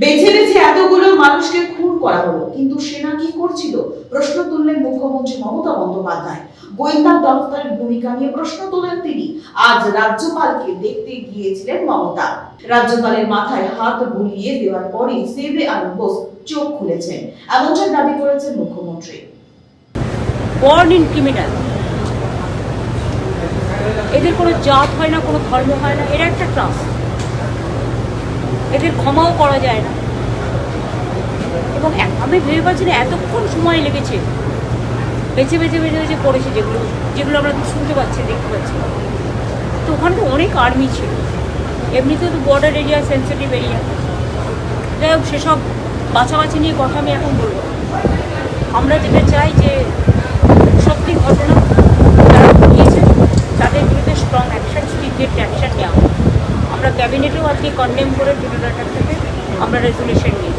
বেছে বেছে এতগুলো মানুষকে খুন করা হলো। কিন্তু সেনা কি করছিল? প্রশ্ন তুললেন মুখ্যমন্ত্রী মমতা বন্দ্যোপাধ্যায়। গোয়েন্দা দপ্তরের ভূমিকা নিয়ে প্রশ্ন তোলেন তিনি। আজ রাজ্যপালকে দেখতে গিয়েছিলেন মমতা। রাজ্যপালের মাথায় হাত বুলিয়ে দেওয়ার পরই সেবে আলম বোস চোখ খুলেছেন। এমনটা দাবি করেছেন মুখ্যমন্ত্রী। বর্ন ইন ক্রিমিনাল এদের কোনো জাত হয় না, কোনো ধর্ম হয় না, এরা একটা ট্রাস্ট। এদের ক্ষমাও করা যায় না। এবং আমি ভেবে পাচ্ছি না এতক্ষণ সময় লেগেছে। বেছে বেছে বেছে বেছে পড়েছে যেগুলো যেগুলো আমরা শুনতে পাচ্ছি, দেখতে পাচ্ছি। তো ওখানে তো অনেক আর্মি ছিল। এমনিতেও তো বর্ডার এরিয়া সেন্সিটিভ এরিয়া যাই হোক, সেসব বাছাবাছি নিয়ে কথা আমি এখন বলব। আমরা যেটা চাই যে সত্যি ঘটনা যারা ঘটিয়েছে, তাদের বিরুদ্ধে স্ট্রং অ্যাকশন স্ট্রিটেড অ্যাকশন নেওয়া। আমরা ক্যাবিনেটেও আজকে কন্ডেম করে ডাটার থেকে আমরা রেজলিউশন নিয়েছি।